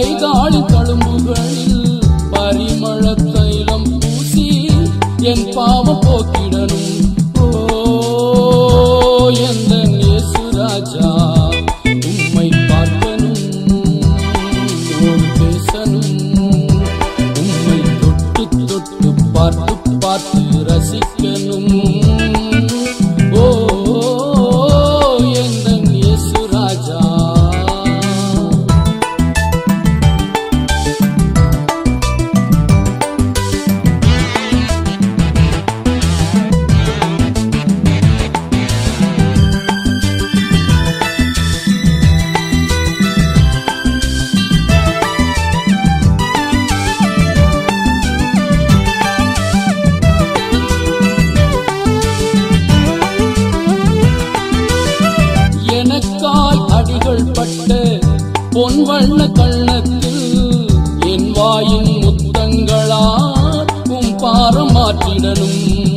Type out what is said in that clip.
கைகாலி தழும்புகளில் பரிமள தைலம் பூசி என் பாவம் போக்கிடணும். ஓ எந்த நேசுராஜா உம்மை பார்க்கணும் ஒரு பேசணும். உம்மை தொட்டு தொட்டு பார்த்து பார்த்து ரசிக்கணும். எனக்கால் அடிகள் பட்டு பொன் வண்ண கண்ணத்தில் என் வாயின் முத்தங்களால் உம் பாரமாற்றிடனும்